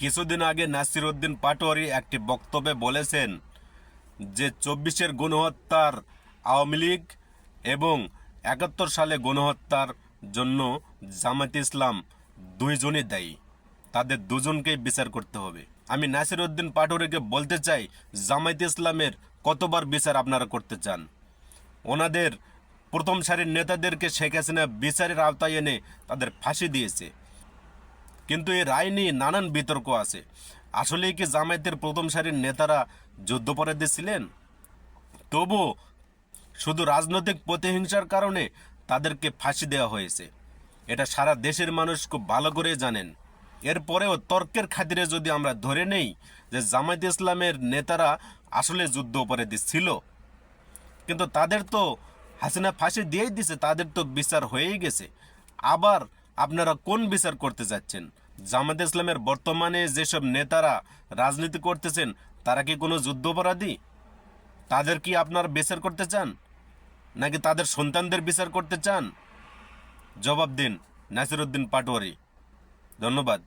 কিছুদিন আগে নাসির উদ্দিন পাটোয়ারি একটি বক্তব্যে বলেছেন যে চব্বিশের গণহত্যার আওয়ামী লীগ এবং একাত্তর সালে গণহত্যার জন্য জামাত ইসলাম দুইজনই দায়ী। তাদের দুজনকেই বিচার করতে হবে। আমি নাসির উদ্দিন পাটোয়ারিকে বলতে চাই, জামায়াত ইসলামের কতবার বিচার আপনারা করতে চান? ওনাদের প্রথম সারির নেতাদেরকে শেখ হাসিনা বিচারের আওতায় এনে তাদের ফাঁসি দিয়েছে। কিন্তু এই রায় নিয়ে নানান বিতর্ক আছে। আসলেই কি জামায়াতের প্রথম সারির নেতারা যুদ্ধপরাধী ছিলেন তবু শুধু রাজনৈতিক প্রতিহিংসার কারণে তাদেরকে ফাঁসি দেওয়া হয়েছে। এটা সারা দেশের মানুষ খুব ভালো করে জানেন। এরপরেও তর্কের খাতিরে যদি আমরা ধরে নেই যে জামায়াত ইসলামের নেতারা আসলে যুদ্ধ অপরাধী ছিল কিন্তু তাদের তো হাসিনা ফাঁসি দিয়েই দিছে, তাদের তো বিচার হয়েই গেছে। আবার আপনারা কোন বিচার করতে যাচ্ছেন? জামাত ইসলামের বর্তমানে যেসব নেতারা রাজনীতি করতেছেন, তারা কি কোনো যুদ্ধাপরাধী? তাদের কি আপনারা বিচার করতে চান? নাকি তাদের সন্তানদের বিচার করতে চান? জবাব দিন নাসিরুদ্দিন পাটোয়ারি। ধন্যবাদ।